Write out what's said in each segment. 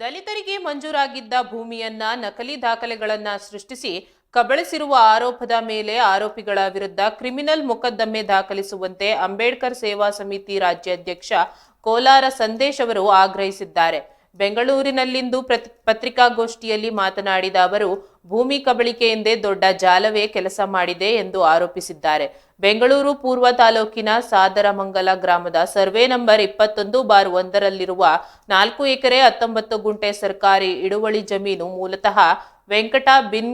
ದಲಿತರಿಗೆ ಮಂಜೂರಾಗಿದ್ದ ಭೂಮಿಯನ್ನ ನಕಲಿ ದಾಖಲೆಗಳನ್ನ ಸೃಷ್ಟಿಸಿ ಕಬಳಿಸಿರುವ ಆರೋಪದ ಮೇಲೆ ಆರೋಪಿಗಳ ವಿರುದ್ಧ ಕ್ರಿಮಿನಲ್ ಮೊಕದ್ದಮೆ ದಾಖಲಿಸುವಂತೆ ಅಂಬೇಡ್ಕರ್ ಸೇವಾ ಸಮಿತಿ ರಾಜ್ಯಾಧ್ಯಕ್ಷ ಕೋಲಾರ ಸಂದೇಶ್ ಅವರು ಆಗ್ರಹಿಸಿದ್ದಾರೆ. ಬೆಂಗಳೂರಿನಲ್ಲಿಂದು ಪ್ರತಿ ಪತ್ರಿಕಾಗೋಷ್ಠಿಯಲ್ಲಿ ಮಾತನಾಡಿದ ಅವರು, ಭೂಮಿ ಕಬಳಿಕೆಯಿಂದೇ ದೊಡ್ಡ ಜಾಲವೇ ಕೆಲಸ ಮಾಡಿದೆ ಎಂದು ಆರೋಪಿಸಿದ್ದಾರೆ. ಬೆಂಗಳೂರು ಪೂರ್ವ ತಾಲೂಕಿನ ಸಾದರಮಂಗಲ ಗ್ರಾಮದ ಸರ್ವೆ ನಂಬರ್ ಇಪ್ಪತ್ತೊಂದು ಬಾರ್ ಒಂದರಲ್ಲಿರುವ ನಾಲ್ಕು ಎಕರೆ ಹತ್ತೊಂಬತ್ತು ಗುಂಟೆ ಸರ್ಕಾರಿ ಇಡುವಳಿ ಜಮೀನು ಮೂಲತಃ ವೆಂಕಟ ಬಿನ್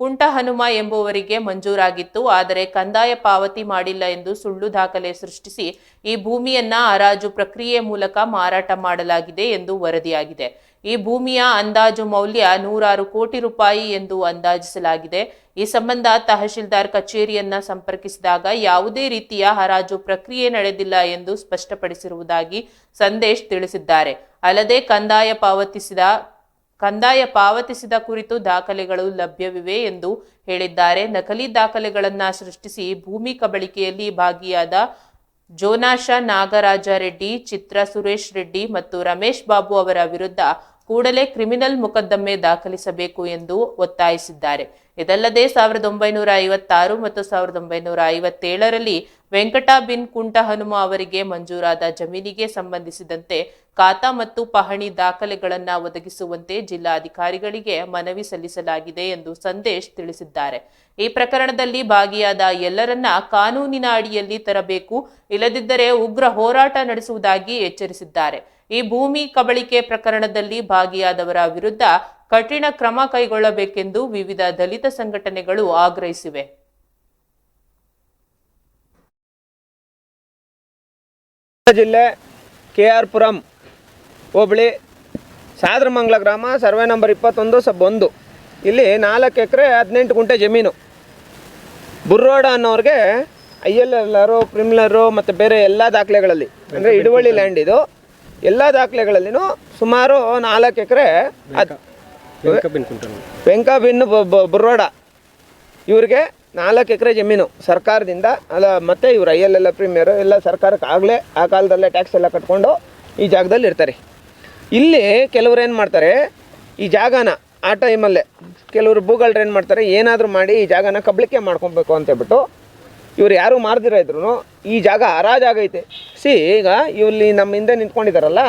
ಕುಂಟ ಹನುಮ ಎಂಬುವರಿಗೆ ಮಂಜೂರಾಗಿತ್ತು, ಆದರೆ ಕಂದಾಯ ಪಾವತಿ ಮಾಡಿಲ್ಲ ಎಂದು ಸುಳ್ಳು ದಾಖಲೆ ಸೃಷ್ಟಿಸಿ ಈ ಭೂಮಿಯನ್ನ ಹರಾಜು ಪ್ರಕ್ರಿಯೆ ಮೂಲಕ ಮಾರಾಟ ಮಾಡಲಾಗಿದೆ ಎಂದು ವರದಿಯಾಗಿದೆ. ಈ ಭೂಮಿಯ ಅಂದಾಜು ಮೌಲ್ಯ ನೂರಾರು ಕೋಟಿ ರೂಪಾಯಿ ಎಂದು ಅಂದಾಜಿಸಲಾಗಿದೆ. ಈ ಸಂಬಂಧ ತಹಶೀಲ್ದಾರ್ ಕಚೇರಿಯನ್ನ ಸಂಪರ್ಕಿಸಿದಾಗ ಯಾವುದೇ ರೀತಿಯ ಹರಾಜು ಪ್ರಕ್ರಿಯೆ ನಡೆದಿಲ್ಲ ಎಂದು ಸ್ಪಷ್ಟಪಡಿಸಿರುವುದಾಗಿ ಸಂದೇಶ್ ತಿಳಿಸಿದ್ದಾರೆ. ಅಲ್ಲದೆ ಕಂದಾಯ ಪಾವತಿಸಿದ ಕಂದಾಯ ಪಾವತಿಸಿದ ಕುರಿತು ದಾಖಲೆಗಳು ಲಭ್ಯವಿವೆ ಎಂದು ಹೇಳಿದ್ದಾರೆ. ನಕಲಿ ದಾಖಲೆಗಳನ್ನು ಸೃಷ್ಟಿಸಿ ಭೂಮಿ ಕಬಳಿಕೆಯಲ್ಲಿ ಭಾಗಿಯಾದ ಜೋನಾಶ ನಾಗರಾಜ ರೆಡ್ಡಿ, ಚಿತ್ರ ಸುರೇಶ್ ರೆಡ್ಡಿ ಮತ್ತು ರಮೇಶ್ ಬಾಬು ಅವರ ವಿರುದ್ಧ ಕೂಡಲೇ ಕ್ರಿಮಿನಲ್ ಮೊಕದ್ದಮೆ ದಾಖಲಿಸಬೇಕು ಎಂದು ಒತ್ತಾಯಿಸಿದ್ದಾರೆ. ಇದಲ್ಲದೆ ಸಾವಿರದ ಒಂಬೈನೂರ ಐವತ್ತಾರು ಮತ್ತು ಸಾವಿರದ ಒಂಬೈನೂರ ಐವತ್ತೇಳರಲ್ಲಿ ವೆಂಕಟ ಬಿನ್ ಕುಂಟ ಹನುಮ ಅವರಿಗೆ ಮಂಜೂರಾದ ಜಮೀನಿಗೆ ಸಂಬಂಧಿಸಿದಂತೆ ಖಾತಾ ಮತ್ತು ಪಹಣಿ ದಾಖಲೆಗಳನ್ನು ಒದಗಿಸುವಂತೆ ಜಿಲ್ಲಾಧಿಕಾರಿಗಳಿಗೆ ಮನವಿ ಸಲ್ಲಿಸಲಾಗಿದೆ ಎಂದು ಸಂದೇಶ್ ತಿಳಿಸಿದ್ದಾರೆ. ಈ ಪ್ರಕರಣದಲ್ಲಿ ಭಾಗಿಯಾದ ಎಲ್ಲರನ್ನ ಕಾನೂನಿನ ಅಡಿಯಲ್ಲಿ ತರಬೇಕು, ಇಲ್ಲದಿದ್ದರೆ ಉಗ್ರ ಹೋರಾಟ ನಡೆಸುವುದಾಗಿ ಎಚ್ಚರಿಸಿದ್ದಾರೆ. ಈ ಭೂಮಿ ಕಬಳಿಕೆ ಪ್ರಕರಣದಲ್ಲಿ ಭಾಗಿಯಾದವರ ವಿರುದ್ಧ ಕಠಿಣ ಕ್ರಮ ಕೈಗೊಳ್ಳಬೇಕೆಂದು ವಿವಿಧ ದಲಿತ ಸಂಘಟನೆಗಳು ಆಗ್ರಹಿಸಿವೆ. ಜಿಲ್ಲೆ ಕೆ ಆರ್ ಪುರಂ ಹೋಬಳಿ ಸಾದ್ರಮಂಗ್ಲ ಗ್ರಾಮ, ಸರ್ವೆ ನಂಬರ್ ಇಪ್ಪತ್ತೊಂದು, ಸಬ್ ಒಂದು. ಇಲ್ಲಿ ನಾಲ್ಕು ಎಕರೆ ಹದಿನೆಂಟು ಗುಂಟೆ ಜಮೀನು. ಬುರ್ರೋಡ ಅನ್ನೋರಿಗೆ ಐ ಎಲ್ ಎಲ್ ಆರು ಪ್ರಿಮಿಲರು ಮತ್ತು ಬೇರೆ ಎಲ್ಲ ದಾಖಲೆಗಳಲ್ಲಿ. ಅಂದರೆ ಇಡುವಳಿ ಲ್ಯಾಂಡ್ ಇದು. ಎಲ್ಲ ದಾಖಲೆಗಳಲ್ಲಿನೂ ಸುಮಾರು ನಾಲ್ಕು ಎಕರೆ ವೆಂಕಬಿನ್ನು ಬುರ್ರೋಡ ಇವ್ರಿಗೆ ನಾಲ್ಕು ಎಕರೆ ಜಮೀನು ಸರ್ಕಾರದಿಂದ ಅಲ್ಲ ಮತ್ತೆ ಇವ್ರು ಐ ಎಲ್ ಎಲ್ಲ ಪ್ರೀಮಿಯರು ಎಲ್ಲ ಸರ್ಕಾರಕ್ಕೆ ಆಗಲೇ ಆ ಕಾಲದಲ್ಲೇ ಟ್ಯಾಕ್ಸ್ ಎಲ್ಲ ಕಟ್ಕೊಂಡು ಈ ಜಾಗದಲ್ಲಿ ಇರ್ತಾರೆ. ಇಲ್ಲಿ ಕೆಲವ್ರು ಏನು ಮಾಡ್ತಾರೆ ಈ ಜಾಗನ ಆ ಟೈಮಲ್ಲೇ ಕೆಲವರು ಭೂಗಳ್ರು ಏನು ಮಾಡ್ತಾರೆ ಏನಾದರೂ ಮಾಡಿ ಈ ಜಾಗನ ಕಬ್ಳಿಕೆ ಮಾಡ್ಕೊಬೇಕು ಅಂತೇಳ್ಬಿಟ್ಟು ಇವ್ರು ಯಾರು ಮಾರ್ದಿರೋ ಇದ್ರು ಈ ಜಾಗ ಹರಾಜಾಗೈತೆ ಸಿ ಈಗ ಇಲ್ಲಿ ನಮ್ಮ ಹಿಂದೆ ನಿಂತ್ಕೊಂಡಿದಾರಲ್ಲ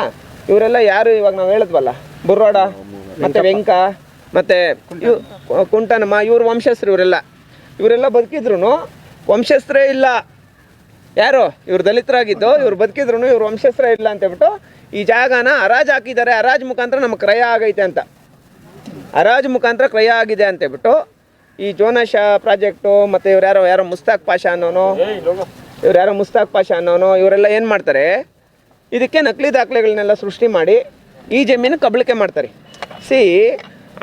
ಇವರೆಲ್ಲ ಯಾರು ಇವಾಗ ನಾವು ಹೇಳಿದ್ವಲ್ಲ? ಬುರ್ರೋಡ ಮತ್ತು ವೆಂಕ ಮತ್ತು ಇವ್ ಕುಂಟನಮ್ಮ ಇವ್ರ ವಂಶಸ್ಥರು ಇವರೆಲ್ಲ. ಇವರೆಲ್ಲ ಬದುಕಿದ್ರು ವಂಶಸ್ಥರೇ ಇಲ್ಲ. ಯಾರು? ಇವ್ರು ದಲಿತರಾಗಿದ್ದು ಇವ್ರು ಬದುಕಿದ್ರು ಇವ್ರ ವಂಶಸ್ಥರೇ ಇಲ್ಲ ಅಂತ ಹೇಳ್ಬಿಟ್ಟು ಈ ಜಾಗನ ಹರಾಜು ಹಾಕಿದ್ದಾರೆ. ಹರಾಜು ಮುಖಾಂತರ ನಮ್ಗೆ ಕ್ರಯ ಆಗೈತೆ ಅಂತ. ಹರಾಜು ಮುಖಾಂತರ ಕ್ರಯ ಆಗಿದೆ ಅಂತ ಹೇಳ್ಬಿಟ್ಟು ಈ ಜೋನಶಾ ಪ್ರಾಜೆಕ್ಟು ಮತ್ತು ಇವ್ರು ಯಾರೋ ಯಾರೋ ಮುಸ್ತಾಕ್ ಪಾಷಾ ಅನ್ನೋನು ಇವ್ರು ಯಾರೋ ಮುಸ್ತಾಕ್ ಪಾಷ ಅನ್ನೋನು, ಇವರೆಲ್ಲ ಏನು ಮಾಡ್ತಾರೆ? ಇದಕ್ಕೆ ನಕಲಿ ದಾಖಲೆಗಳನ್ನೆಲ್ಲ ಸೃಷ್ಟಿ ಮಾಡಿ ಈ ಜಮೀನು ಕಬಳಿಕೆ ಮಾಡ್ತಾರೆ. ಸಿ,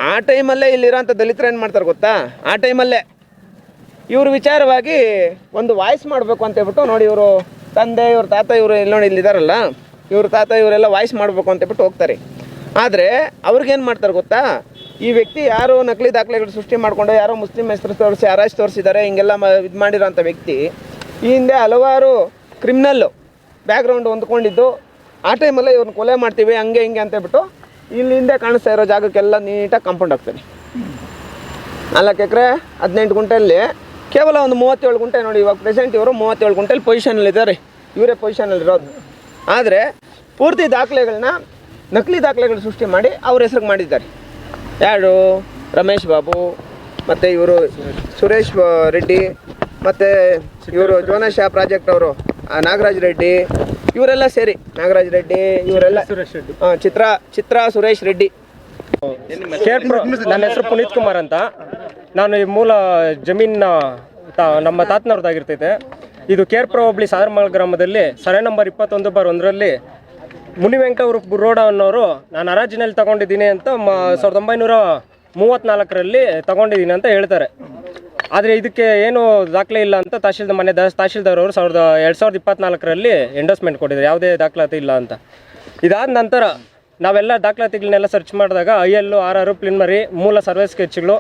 ಆ ಟೈಮಲ್ಲೇ ಇಲ್ಲಿರೋಂಥ ದಲಿತರು ಏನು ಮಾಡ್ತಾರೆ ಗೊತ್ತಾ? ಆ ಟೈಮಲ್ಲೇ ಇವ್ರ ವಿಚಾರವಾಗಿ ಒಂದು ವಾಯ್ಸ್ ಮಾಡಬೇಕು ಅಂತ ಹೇಳ್ಬಿಟ್ಟು ನೋಡಿ ಇವರು ತಂದೆ, ಇವ್ರ ತಾತ ಇವರು ಇಲ್ಲಿ ನೋಡಿ ಇಲ್ಲಿದ್ದಾರಲ್ಲ ಇವ್ರ ತಾತ ಇವರೆಲ್ಲ ವಾಯ್ಸ್ ಮಾಡಬೇಕು ಅಂತ ಹೇಳ್ಬಿಟ್ಟು ಹೋಗ್ತಾರೆ. ಆದರೆ ಅವ್ರಿಗೇನು ಮಾಡ್ತಾರೆ ಗೊತ್ತಾ? ಈ ವ್ಯಕ್ತಿ ಯಾರು ನಕಲಿ ದಾಖಲೆಗಳು ಸೃಷ್ಟಿ ಮಾಡಿಕೊಂಡು, ಯಾರೋ ಮುಸ್ಲಿಂ ಹೆಸರು ತೋರಿಸಿ, ಅರಾಜ್ ತೋರಿಸಿದ್ದಾರೆ, ಹಿಂಗೆಲ್ಲ ಇದು ಮಾಡಿರೋಂಥ ವ್ಯಕ್ತಿ ಈ ಹಿಂದೆ ಹಲವಾರು ಕ್ರಿಮಿನಲ್ಲು ಬ್ಯಾಕ್ಗ್ರೌಂಡ್ ಹೊಂದ್ಕೊಂಡಿದ್ದು. ಆ ಟೈಮಲ್ಲೇ ಇವ್ರನ್ನ ಕೊಲೆ ಮಾಡ್ತೀವಿ, ಹಂಗೆ ಹಿಂಗೆ ಅಂತ ಹೇಳ್ಬಿಟ್ಟು ಇಲ್ಲಿ ಹಿಂದೆ ಕಾಣಿಸ್ತಾ ಇರೋ ಜಾಗಕ್ಕೆಲ್ಲ ನೀಟಾಗಿ ಕಾಂಪೌಂಡ್ ಹಾಕ್ತೀನಿ. ನಾಲ್ಕು ಎಕರೆ, ಹದಿನೆಂಟು ಗುಂಟೆಯಲ್ಲಿ, ಕೇವಲ ಒಂದು ಮೂವತ್ತೇಳು ಗುಂಟೆ ನೋಡಿ, ಇವಾಗ ಪ್ರೆಸೆಂಟ್ ಇವರು ಮೂವತ್ತೇಳು ಗುಂಟೆಲಿ ಪೊಸಿಷನಲ್ಲಿ ಇದ್ದಾರೆ. ಇವರೇ ಪೊಸಿಷನಲ್ಲಿ ಇರೋದು. ಆದರೆ ಪೂರ್ತಿ ದಾಖಲೆಗಳನ್ನ ನಕಲಿ ದಾಖಲೆಗಳು ಸೃಷ್ಟಿ ಮಾಡಿ ಅವ್ರ ಹೆಸ್ರಿಗೆ ಮಾಡಿದ್ದಾರೆ. ಯಾರು? ರಮೇಶ್ ಬಾಬು, ಮತ್ತು ಇವರು ಸುರೇಶ್ ರೆಡ್ಡಿ ಮತ್ತು ಇವರು ಜೋನಾಶ ಪ್ರಾಜೆಕ್ಟ್ ಅವರು ನಾಗರಾಜ್ ರೆಡ್ಡಿ ಇವರೆಲ್ಲ ಸೇರಿ ನಾಗರಾಜ್ ರೆಡ್ಡಿ ಇವರೆಲ್ಲ ರೆಡ್ಡಿ. ಚಿತ್ರ ಚಿತ್ರ ಸುರೇಶ್ ರೆಡ್ಡಿ. ಕೇರ್ ಪ್ರೋ ನನ್ನ ಹೆಸರು ಪುನೀತ್ ಕುಮಾರ್ ಅಂತ. ನಾನು ಈ ಮೂಲ ಜಮೀನ ತಾ ನಮ್ಮ ತಾತನವ್ರದ್ದಾಗಿರ್ತೈತೆ. ಇದು ಕೇರ್ ಪ್ರೋ ಹೋಬಳಿ ಗ್ರಾಮದಲ್ಲಿ ಸರೆ ನಂಬರ್ ಇಪ್ಪತ್ತೊಂದು ಬಾರ್ ಒಂದರಲ್ಲಿ ಮುನಿವೆಂಕ ಅವರು ರೋಡ ಅನ್ನೋರು ನಾನು ಹರಾಜಿನಲ್ಲಿ ತಗೊಂಡಿದ್ದೀನಿ ಅಂತ ಮ ಸಾವಿರದ ಒಂಬೈನೂರ ಮೂವತ್ತ್ನಾಲ್ಕರಲ್ಲಿ ತಗೊಂಡಿದ್ದೀನಿ ಅಂತ ಹೇಳ್ತಾರೆ. ಆದರೆ ಇದಕ್ಕೆ ಏನು ದಾಖಲೆ ಇಲ್ಲ ಅಂತ ತಹಶೀಲ್ದಾರ್ ಮನೆ ತಹಶೀಲ್ದಾರ್ ಅವರು ಸಾವಿರದ ಎರಡು ಸಾವಿರದ ಇಪ್ಪತ್ನಾಲ್ಕರಲ್ಲಿ ಎಂಡೋಸ್ಮೆಂಟ್ ಕೊಟ್ಟಿದ್ದಾರೆ ಯಾವುದೇ ದಾಖಲಾತಿ ಇಲ್ಲ ಅಂತ. ಇದಾದ ನಂತರ ನಾವೆಲ್ಲ ದಾಖಲಾತಿಗಳನ್ನೆಲ್ಲ ಸರ್ಚ್ ಮಾಡಿದಾಗ I L R R preliminary ಮೂಲ ಸರ್ವೆ ಸ್ಕೆಚ್ಗಳು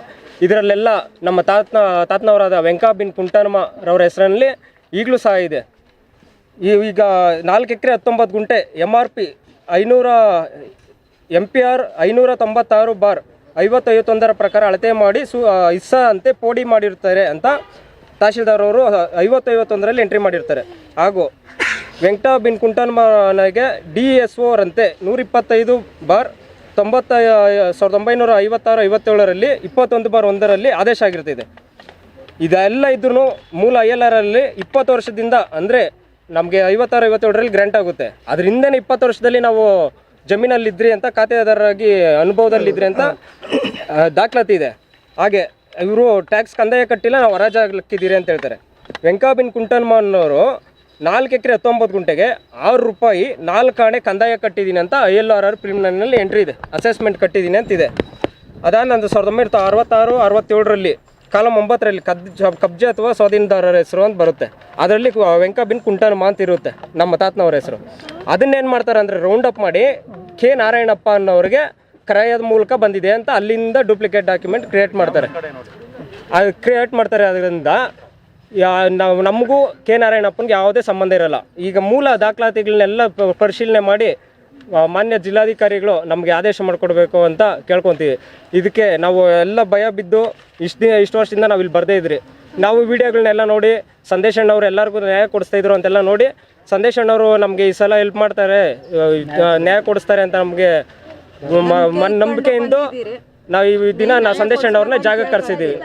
ಇದರಲ್ಲೆಲ್ಲ ನಮ್ಮ ತಾತನ, ತಾತನವರಾದ ವೆಂಕಾ ಬಿನ್ ಕುಂಟನಮ್ಮರವರ ಹೆಸರಲ್ಲಿ ಈಗಲೂ ಸಹ ಇದೆ. ಈಗ ನಾಲ್ಕು ಎಕರೆ ಹತ್ತೊಂಬತ್ತು ಗುಂಟೆ ಎಂ ಆರ್ ಪಿ ಐನೂರ ಎಂ ಪಿ ಆರ್ ಐನೂರ ತೊಂಬತ್ತಾರು ಬಾರ್ ಐವತ್ತೈವತ್ತೊಂದರ ಪ್ರಕಾರ ಅಳತೆ ಮಾಡಿ ಸು ಇಸ್ಸಾ ಅಂತೆ ಪೋಡಿ ಮಾಡಿರ್ತಾರೆ ಅಂತ ತಹಶೀಲ್ದಾರ್ ಅವರು ಐವತ್ತೈವತ್ತೊಂದರಲ್ಲಿ ಎಂಟ್ರಿ ಮಾಡಿರ್ತಾರೆ. ಹಾಗೂ ವೆಂಕಟ ಬಿನ್ ಕುಂಟನ್ಮನಿಗೆ ಡಿ ಎಸ್ ಓರಂತೆ ನೂರಿಪ್ಪತ್ತೈದು ಬಾರ್ ತೊಂಬತ್ತ ಸಾವಿರದ ಒಂಬೈನೂರ ಐವತ್ತಾರು, ಐವತ್ತೇಳರಲ್ಲಿ, ಇಪ್ಪತ್ತೊಂದು ಬಾರ್ ಒಂದರಲ್ಲಿ ಆದೇಶ ಆಗಿರ್ತಿದೆ ಇದೆಲ್ಲ ಇದ್ರೂ ಮೂಲ ಐ ಎಲ್ ಆರಲ್ಲಿ ಇಪ್ಪತ್ತು ವರ್ಷದಿಂದ ಅಂದರೆ ನಮಗೆ ಐವತ್ತಾರು, ಐವತ್ತೇಳರಲ್ಲಿ ಗ್ರ್ಯಾಂಟ್ ಆಗುತ್ತೆ. ಅದರಿಂದನೇ ಇಪ್ಪತ್ತು ವರ್ಷದಲ್ಲಿ ನಾವು ಜಮೀನಲ್ಲಿದ್ರಿ ಅಂತ ಖಾತೆದಾರರಾಗಿ ಅನುಭವದಲ್ಲಿದ್ರಿ ಅಂತ ದಾಖಲಾತಿ ಇದೆ. ಹಾಗೆ ಇವರು ಟ್ಯಾಕ್ಸ್ ಕಂದಾಯ ಕಟ್ಟಿಲ್ಲ, ನಾವು ಹರಾಜಾಗ್ಲಿಕ್ಕಿದ್ದೀರಿ ಅಂತ ಹೇಳ್ತಾರೆ. ವೆಂಕಾಬಿನ್ ಕುಂಟನ್ಮನ್ನವರು ನಾಲ್ಕು ಎಕರೆ ಹತ್ತೊಂಬತ್ತು ಗುಂಟೆಗೆ ಆರು ರೂಪಾಯಿ ನಾಲ್ಕು ಆಣೆ ಕಂದಾಯ ಕಟ್ಟಿದ್ದೀನಿ ಅಂತ ಐ ಎಲ್ ಆರ್ ಆರ್ ಪ್ರಿಲಿಮಿನರಿನಲ್ಲಿ ಎಂಟ್ರಿ ಇದೆ. ಅಸೆಸ್ಮೆಂಟ್ ಕಟ್ಟಿದ್ದೀನಿ ಅಂತಿದೆ. ಅದಾದ ನಂತರ ಸಾವಿರದ ಒಂಬೈನೂರ ಅರವತ್ತಾರು, ಅರವತ್ತೇಳರಲ್ಲಿ ಕಾಲಂ ಒಂಬತ್ತರಲ್ಲಿ ಕಬ್ಜ ಕಬ್ಜೆ ಅಥವಾ ಸ್ವಾಧೀನದಾರರ ಹೆಸರು ಅಂತ ಬರುತ್ತೆ. ಅದರಲ್ಲಿ ವೆಂಕಬಿನ್ ಕುಂಟನ ಅಂತ ಇರುತ್ತೆ, ನಮ್ಮ ತಾತನವ್ರ ಹೆಸರು. ಅದನ್ನೇನು ಮಾಡ್ತಾರೆ ಅಂದರೆ ರೌಂಡ್ ಅಪ್ ಮಾಡಿ ಕೆ ನಾರಾಯಣಪ್ಪ ಅನ್ನೋರಿಗೆ ಕ್ರಯದ ಮೂಲಕ ಬಂದಿದೆ ಅಂತ ಅಲ್ಲಿಂದ ಡೂಪ್ಲಿಕೇಟ್ ಡಾಕ್ಯುಮೆಂಟ್ ಕ್ರಿಯೇಟ್ ಮಾಡ್ತಾರೆ. ಅದು ಕ್ರಿಯೇಟ್ ಮಾಡ್ತಾರೆ ಅದರಿಂದ ನಮಗೂ ಕೆ ನಾರಾಯಣಪ್ಪನಿಗೆ ಯಾವುದೇ ಸಂಬಂಧ ಇರಲ್ಲ. ಈಗ ಮೂಲ ದಾಖಲಾತಿಗಳನ್ನೆಲ್ಲ ಪರಿಶೀಲನೆ ಮಾಡಿ ಮಾನ್ಯ ಜಿಲ್ಲಾಧಿಕಾರಿಗಳು ನಮಗೆ ಆದೇಶ ಮಾಡಿಕೊಡ್ಬೇಕು ಅಂತ ಕೇಳ್ಕೊತೀವಿ. ಇದಕ್ಕೆ ನಾವು ಎಲ್ಲ ಭಯ ಬಿದ್ದು ಇಷ್ಟು ದಿನ ಇಷ್ಟು ವರ್ಷದಿಂದ ನಾವು ಇಲ್ಲಿ ಬರ್ದೇ ಇದ್ರಿ. ನಾವು ವಿಡಿಯೋಗಳನ್ನೆಲ್ಲ ನೋಡಿ ಸಂದೇಶ್ ಅಣ್ಣವ್ರು ಎಲ್ಲರಿಗೂ ನ್ಯಾಯ ಕೊಡಿಸ್ತಾ ಇದ್ರು ಅಂತೆಲ್ಲ ನೋಡಿ ಸಂದೇಶ್ ಅಣ್ಣವರು ನಮಗೆ ಈ ಸಲ ಹೆಲ್ಪ್ ಮಾಡ್ತಾರೆ ನ್ಯಾಯ ಕೊಡಿಸ್ತಾರೆ ಅಂತ ನಮಗೆ ನಂಬಿಕೆಯಿಂದ ನಾವು ಈ ದಿನ ನಾವು ಸಂದೇಶ್ ಅಣ್ಣವ್ರನ್ನ ಜಾಗಕ್ಕೆ ಕರೆಸಿದ್ದೀವಿ.